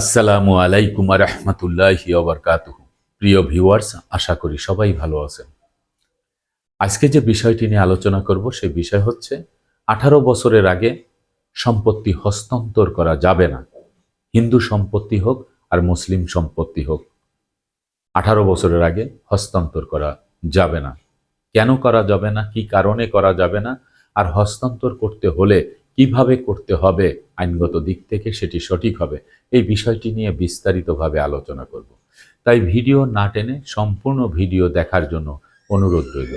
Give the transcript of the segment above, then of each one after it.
আসসালামু আলাইকুম রহমতুল্লাহ ওবরকাত প্রিয় ভিউয়ার্স, আশা করি সবাই ভালো আছেন। আজকে যে বিষয়টি নিয়ে আলোচনা করব সেই বিষয় হচ্ছে আঠারো বছরের আগে সম্পত্তি হস্তান্তর করা যাবে না। হিন্দু সম্পত্তি হোক আর মুসলিম সম্পত্তি হোক, আঠারো বছরের আগে হস্তান্তর করা যাবে না। কেন করা যাবে না? কি কারণে করা যাবে না? আর হস্তান্তর করতে হলে কীভাবে করতে হবে, আইনগত দিক থেকে সেটি সঠিক হবে, এই বিষয়টি নিয়ে বিস্তারিতভাবে আলোচনা করব। তাই ভিডিও না টেনে সম্পূর্ণ ভিডিও দেখার জন্য অনুরোধ রইল।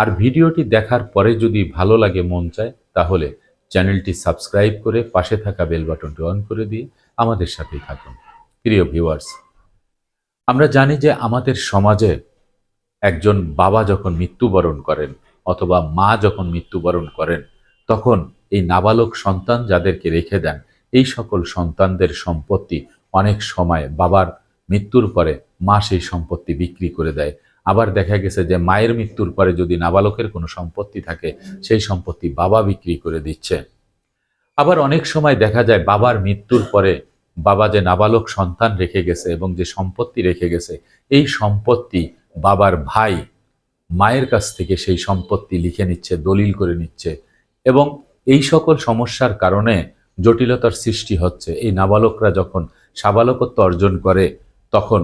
আর ভিডিওটি দেখার পরে যদি ভালো লাগে, মন চায়, তাহলে চ্যানেলটি সাবস্ক্রাইব করে পাশে থাকা বেল বাটনটি অন করে দিয়ে আমাদের সাথেই থাকুন। প্রিয় ভিউয়ার্স, আমরা জানি যে আমাদের সমাজে একজন বাবা যখন মৃত্যুবরণ করেন অথবা মা যখন মৃত্যুবরণ করেন, তখন এই নাবালক সন্তান যাদেরকে রেখে দেন, এই সকল সন্তানদের সম্পত্তি অনেক সময় বাবার মৃত্যুর পরে মা সেই সম্পত্তি বিক্রি করে দেয়। আবার দেখা গেছে যে মায়ের মৃত্যুর পরে যদি নাবালকের কোনো সম্পত্তি থাকে, সেই সম্পত্তি বাবা বিক্রি করে দিচ্ছে। আবার অনেক সময় দেখা যায় বাবার মৃত্যুর পরে বাবা যে নাবালক সন্তান রেখে গেছে এবং যে সম্পত্তি রেখে গেছে, এই সম্পত্তি বাবার ভাই মায়ের কাছ থেকে সেই সম্পত্তি লিখে নিচ্ছে, দলিল করে নিচ্ছে এবং এই সকল সমস্যার কারণে জটিলতার সৃষ্টি হচ্ছে। এই নাবালকরা যখন সাবালকত্ব অর্জন করে, তখন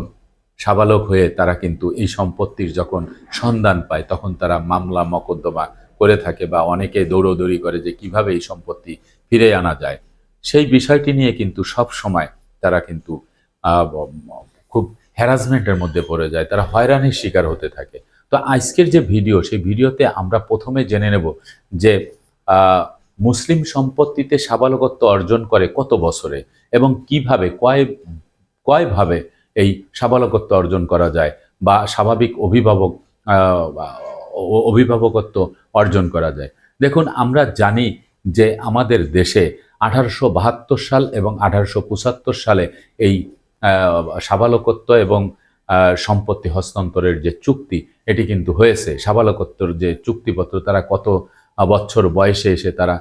সাবালক হয়ে তারা কিন্তু এই সম্পত্তির যখন সন্ধান পায়, তখন তারা মামলা, মকদ্দমা করে থাকে বা অনেকে দৌড়দৌড়ি করে যে কীভাবে এই সম্পত্তি ফিরে আনা যায়। সেই বিষয়টি নিয়ে কিন্তু সব সময় তারা কিন্তু খুব হ্যারাসমেন্টের মধ্যে পড়ে যায়, তারা হয়রানির শিকার হতে থাকে। তো আজকের যে ভিডিও, সেই ভিডিওতে আমরা প্রথমে জেনে নেব যে মুসলিম সম্পত্তিতে সাবালকত্ব অর্জন করে কত বছরে এবং কীভাবে, কয়, কয়ভাবে এই সাবালকত্ব অর্জন করা যায় বা স্বাভাবিক অভিভাবক অভিভাবকত্ব অর্জন করা যায়? দেখুন, আমরা জানি যে আমাদের দেশে আঠারোশো বাহাত্তর সাল এবং আঠারোশো পঁচাত্তর সালে এই সাবালকত্ব এবং সম্পত্তি হস্তান্তরের যে চুক্তি, এটি কিন্তু হয়েছে। সাবালকত্বর যে চুক্তিপত্র, তারা কত বছর বয়সে এসে তারা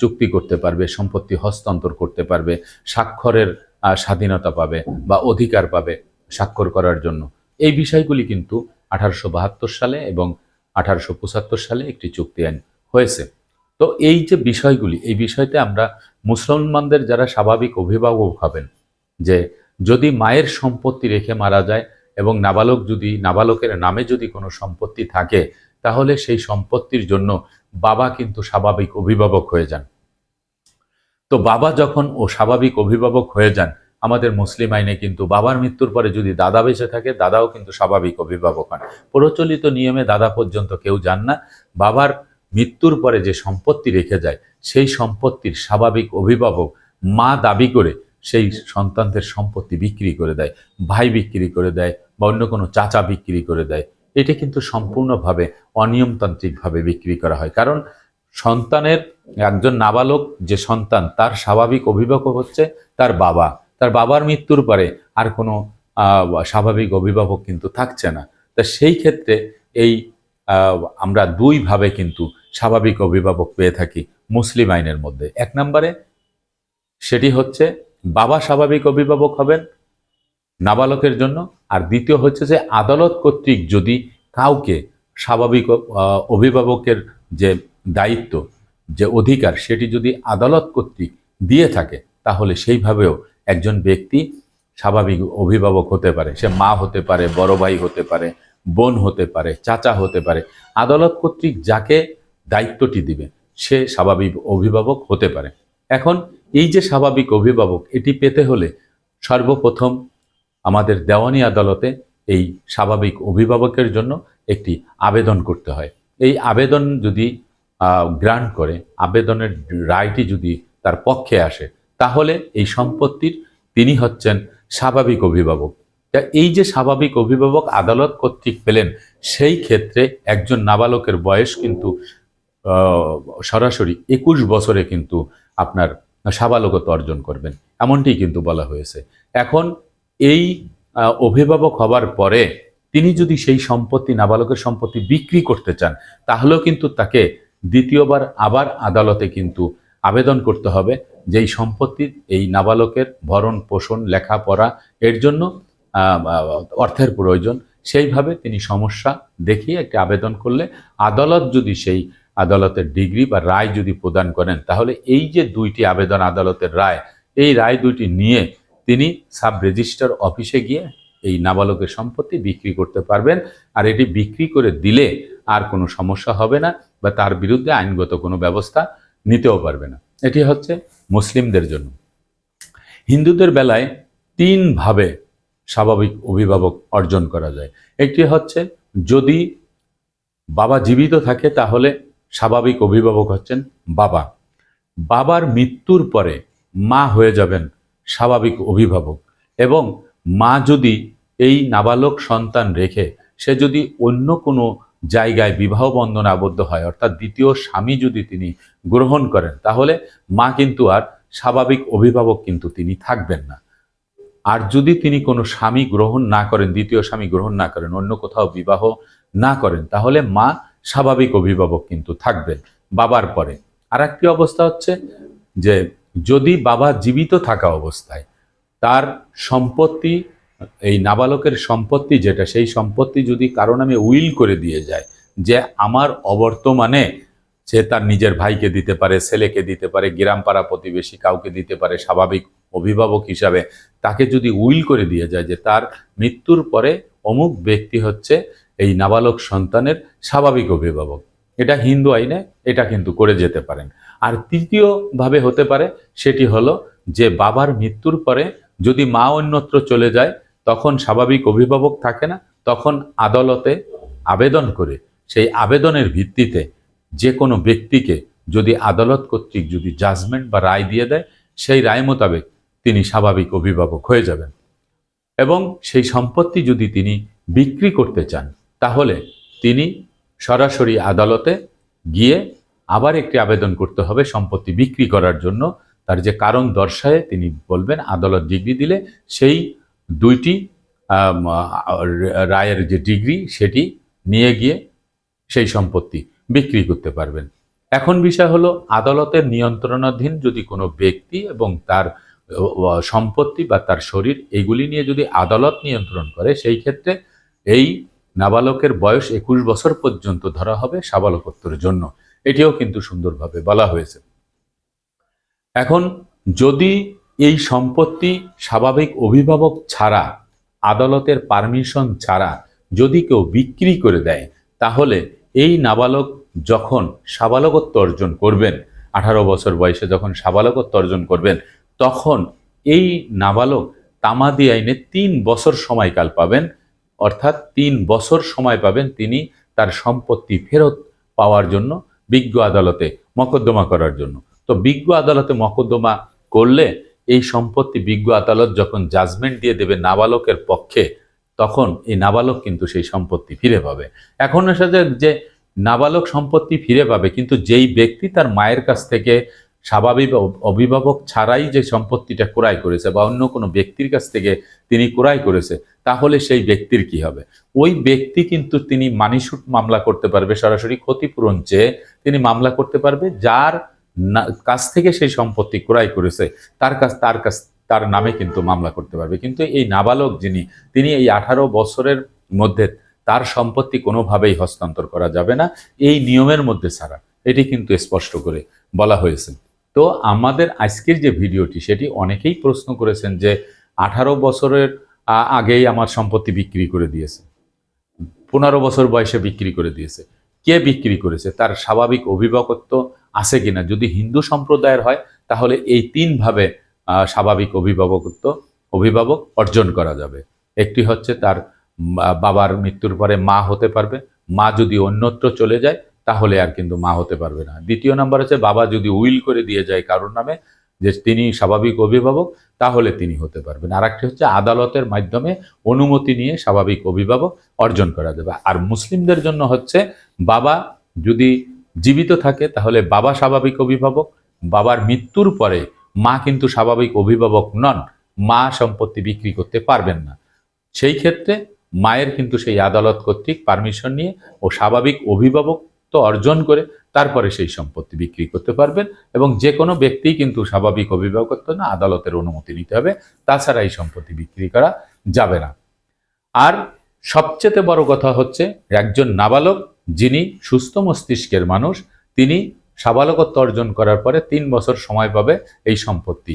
চুক্তি করতে পারবে, সম্পত্তি হস্তান্তর করতে পারবে, স্বাক্ষরের স্বাধীনতা পাবে বা অধিকার পাবে স্বাক্ষর করার জন্য। এই বিষয়গুলি কিন্তু আঠারোশো বাহাত্তর সালে এবং আঠারোশো পঁচাত্তর সালে একটি চুক্তি আইন হয়েছে। তো এই যে বিষয়গুলি, এই বিষয়তে আমরা মুসলমানদের যারা স্বাভাবিক অভিভাবক হবেন, যে যদি মায়ের সম্পত্তি রেখে মারা যায় এবং নাবালক যদি, নাবালকের নামে যদি কোনো সম্পত্তি থাকে, তাহলে সেই সম্পত্তির জন্য বাবা কিন্তু স্বাভাবিক অভিভাবক হয়ে যান। তো বাবা যখন ও স্বাভাবিক অভিভাবক হয়ে যান, আমাদের মুসলিম আইনে কিন্তু বাবার মৃত্যুর পরে যদি দাদা বেঁচে থাকে, দাদাও কিন্তু স্বাভাবিক অভিভাবক হন। প্রচলিত নিয়মে দাদা পর্যন্ত কেউ যান না। বাবার মৃত্যুর পরে যে সম্পত্তি রেখে যায়, সেই সম্পত্তির স্বাভাবিক অভিভাবক মা দাবি করে সেই সন্তানদের সম্পত্তি বিক্রি করে দেয়, ভাই বিক্রি করে দেয় বা অন্য কোনো চাচা বিক্রি করে দেয়। এটা কিন্তু সম্পূর্ণভাবে অনিয়মতান্ত্রিকভাবে বিক্রি করা হয়। কারণ সন্তানের একজন নাবালক যে সন্তান, তার স্বাভাবিক অভিভাবক হচ্ছে তার বাবা। তার বাবার মৃত্যুর পরে আর কোনো স্বাভাবিক অভিভাবক কিন্তু থাকছে না। তা সেই ক্ষেত্রে এই আমরা দুইভাবে কিন্তু স্বাভাবিক অভিভাবক পেয়ে থাকি মুসলিম আইনের মধ্যে। এক নম্বরে সেটি হচ্ছে বাবা স্বাভাবিক অভিভাবক হবেন নাবালকের জন্য। আর দ্বিতীয় হচ্ছে যে আদালত কর্তৃক যদি কাউকে স্বাভাবিক অভিভাবকের যে দায়িত্ব, যে অধিকার, সেটি যদি আদালত কর্তৃক দিয়ে থাকে, তাহলে সেইভাবেও একজন ব্যক্তি স্বাভাবিক অভিভাবক হতে পারে। সে মা হতে পারে, বড় ভাই হতে পারে, বোন হতে পারে, চাচা হতে পারে। আদালত কর্তৃক যাকে দায়িত্বটি দিবে, সে স্বাভাবিক অভিভাবক হতে পারে। এখন এই যে স্বাভাবিক অভিভাবক, এটি পেতে হলে সর্বপ্রথম আমাদের দেওয়ানি আদালতে এই স্বাভাবিক অভিভাবকের জন্য একটি আবেদন করতে হয়। এই আবেদন যদি গ্রান্ট করে, আবেদনের রায়টি যদি তার পক্ষে আসে, তাহলে এই সম্পত্তির তিনি হচ্ছেন স্বাভাবিক অভিভাবক। তা এই যে স্বাভাবিক অভিভাবক আদালত কর্তৃক পেলেন, সেই ক্ষেত্রে একজন নাবালকের বয়স কিন্তু সরাসরি একুশ বছরে কিন্তু আপনার সাবালকত্ব অর্জন করবেন। এমনটি কিন্তু বলা হয়েছে। এখন এই অভিভাবক হবার পরে তিনি যদি সেই সম্পত্তি, নাবালকের সম্পত্তি বিক্রি করতে চান, তাহলেও কিন্তু তাকে দ্বিতীয়বার আবার আদালতে কিন্তু আবেদন করতে হবে যেই সম্পত্তি, এই নাবালকের ভরণ পোষণ, লেখাপড়া এর জন্য অর্থের প্রয়োজন। সেইভাবে তিনি সমস্যা দেখিয়ে একটি আবেদন করলে আদালত যদি সেই আদালতের ডিগ্রি বা রায় যদি প্রদান করেন, তাহলে এই যে দুইটি আবেদন আদালতের রায়, এই রায় দুইটি নিয়ে তিনি সাব রেজিস্টার অফিসে গিয়ে এই নাবালকের সম্পত্তি বিক্রি করতে পারবেন, আর এটি বিক্রি করে দিলে আর কোনো সমস্যা হবে না বা তার বিরুদ্ধে আইনগত কোনো ব্যবস্থা নিতেও পারবে না। এটি হচ্ছে মুসলিমদের জন্য। হিন্দুদের বেলায় তিনভাবে স্বাভাবিক অভিভাবক অর্জন করা যায়। একটি হচ্ছে, যদি বাবা জীবিত থাকে, তাহলে স্বাভাবিক অভিভাবক হচ্ছেন বাবা। বাবার মৃত্যুর পরে মা হয়ে যাবেন স্বাভাবিক অভিভাবক। এবং মা যদি এই নাবালক সন্তান রেখে সে যদি অন্য কোনো জায়গায় বিবাহ বন্ধনে আবদ্ধ হয়, অর্থাৎ দ্বিতীয় স্বামী যদি তিনি গ্রহণ করেন, তাহলে মা কিন্তু আর স্বাভাবিক অভিভাবক কিন্তু তিনি থাকবেন না। আর যদি তিনি কোনো স্বামী গ্রহণ না করেন, দ্বিতীয় স্বামী গ্রহণ না করেন, অন্য কোথাও বিবাহ না করেন, তাহলে মা স্বাভাবিক অভিভাবক কিন্তু থাকবেন বাবার পরে। আর একটি অবস্থা হচ্ছে যে যদি বাবা জীবিত থাকা অবস্থায় তার সম্পত্তি, এই নাবালকের সম্পত্তি যেটা, সেই সম্পত্তি যদি কারও নামে উইল করে দিয়ে যায় যে আমার অবর্তমানে সে তার নিজের ভাইকে দিতে পারে, ছেলেকে দিতে পারে গ্রাম পাড়া প্রতিবেশী কাউকে দিতে পারে, স্বাভাবিক অভিভাবক হিসাবে তাকে যদি উইল করে দিয়ে যায় যে তার মৃত্যুর পরে অমুক ব্যক্তি হচ্ছে এই নাবালক সন্তানের স্বাভাবিক অভিভাবক। এটা হিন্দু আইনে এটা কিন্তু করে যেতে পারেন। আর তৃতীয়ভাবে হতে পারে সেটি হলো যে বাবার মৃত্যুর পরে যদি মা অন্যত্র চলে যায়, তখন স্বাভাবিক অভিভাবক থাকে না, তখন আদালতে আবেদন করে। সেই আবেদনের ভিত্তিতে যে কোনো ব্যক্তিকে যদি আদালত কর্তৃক যদি জাজমেন্ট বা রায় দিয়ে দেয়, সেই রায় মোতাবেক তিনি স্বাভাবিক অভিভাবক হয়ে যাবেন। এবং সেই সম্পত্তি যদি তিনি বিক্রি করতে চান, তাহলে তিনি সরাসরি আদালতে গিয়ে আবার একটি আবেদন করতে হবে সম্পত্তি বিক্রি করার জন্য। তার যে কারণ দর্শায় তিনি বলবেন, আদালত ডিগ্রি দিলে সেই দুইটি রায়ের যে ডিগ্রি সেটি নিয়ে গিয়ে সেই সম্পত্তি বিক্রি করতে পারবেন। এখন বিষয় হলো, আদালতের নিয়ন্ত্রণাধীন যদি কোনো ব্যক্তি এবং তার সম্পত্তি বা তার শরীর এগুলি নিয়ে যদি আদালত নিয়ন্ত্রণ করে, সেই ক্ষেত্রে এই নাবালকের বয়স একুশ বছর পর্যন্ত ধরা হবে সাবালকত্বের জন্য। এটিও কিন্তু সুন্দরভাবে বলা হয়েছে। এখন যদি এই সম্পত্তি স্বাভাবিক অভিভাবক ছাড়া, আদালতের পারমিশন ছাড়া যদি কেউ বিক্রি করে দেয়, তাহলে এই নাবালক যখন সাবালকত্ব অর্জন করবেন, আঠারো বছর বয়সে যখন সাবালকত্ব অর্জন করবেন, তখন এই নাবালক তামাদি আইনে তিন বছর সময়কাল পাবেন, অর্থাৎ তিন বছর সময় পাবেন তিনি তার সম্পত্তি ফেরত পাওয়ার জন্য। বিজ্ঞ আদালতে মকদ্দমা করার জন্য। তো বিজ্ঞ আদালতে মকদ্দমা করলে এই সম্পত্তি বিজ্ঞ আদালত যখন জাজমেন্ট দিয়ে দেবে নাবালকের পক্ষে, তখন এই নাবালক কিন্তু সেই সম্পত্তি ফিরে পাবে। এখন আসা যাক যে নাবালক সম্পত্তি ফিরে পাবে, কিন্তু যেই ব্যক্তি তার মায়ের কাছ থেকে স্বাভাবিক অভিভাবক ছাড়াই যে সম্পত্তিটা ক্রয় করেছে বা অন্য কোনো ব্যক্তির কাছ থেকে তিনি ক্রয় করেছে, তাহলে সেই ব্যক্তির কি হবে? ওই ব্যক্তি কিন্তু তিনি মানিসুট মামলা করতে পারবে, সরাসরি ক্ষতিপূরণ চেয়ে তিনি মামলা করতে পারবে, যার কাছ থেকে সেই সম্পত্তি ক্রয় করেছে, তার কাছ তার কাছ, তার নামে কিন্তু মামলা করতে পারবে। কিন্তু এই নাবালক যিনি, তিনি এই আঠারো বছরের মধ্যে তার সম্পত্তি কোনোভাবেই হস্তান্তর করা যাবে না। এই নিয়মের মধ্যে ছাড়া। এটি কিন্তু স্পষ্ট করে বলা হয়েছে। তো আমাদের আজকের যে ভিডিওটি, সেটি অনেকেই প্রশ্ন করেছেন যে আঠারো বছরের আগেই আমার সম্পত্তি বিক্রি করে দিয়েছে। পনেরো বছর বয়সে বিক্রি করে দিয়েছে। কে বিক্রি করেছে? তার স্বাভাবিক অভিভাবকত্ব আছে কিনা? যদি হিন্দু সম্প্রদায়ের হয়, তাহলে এই তিনভাবে স্বাভাবিক অভিভাবকত্ব, অভিভাবক অর্জন করা যাবে। একটি হচ্ছে তার বাবার মৃত্যুর পরে মা হতে পারবে। মা যদি অন্যত্র চলে যায় তাহলে আর কিন্তু মা হতে পারবে না। দ্বিতীয় নাম্বার হচ্ছে, বাবা যদি উইল করে দিয়ে যায় কারোর নামে, যে তিনি স্বাভাবিক অভিভাবক, তাহলে তিনি হতে পারবেন। আর একটি হচ্ছে, আদালতের মাধ্যমে অনুমতি নিয়ে স্বাভাবিক অভিভাবক অর্জন করা যাবে। আর মুসলিমদের জন্য হচ্ছে, বাবা যদি জীবিত থাকে, তাহলে বাবা স্বাভাবিক অভিভাবক, বাবার মৃত্যুর পরে মা কিন্তু স্বাভাবিক অভিভাবক নন, মা সম্পত্তি বিক্রি করতে পারবেন না। সেই ক্ষেত্রে মায়ের কিন্তু সেই আদালত কর্তৃক পারমিশন নিয়ে ও স্বাভাবিক অভিভাবক তো অর্জন করে তারপরে সেই সম্পত্তি বিক্রি করতে পারবেন এবং যে কোনো ব্যক্তি কিন্তু স্বাভাবিক অভিভাবকত্ব না, আদালতের অনুমতি নিতে হবে, তাছাড়া এই সম্পত্তি বিক্রি করা যাবে না। আর সবচেয়ে বড় কথা হচ্ছে একজন নাবালক যিনি সুস্থ মস্তিষ্কের মানুষ, তিনি সাবালকত্ব অর্জন করার পরে তিন বছর সময় পাবে এই সম্পত্তি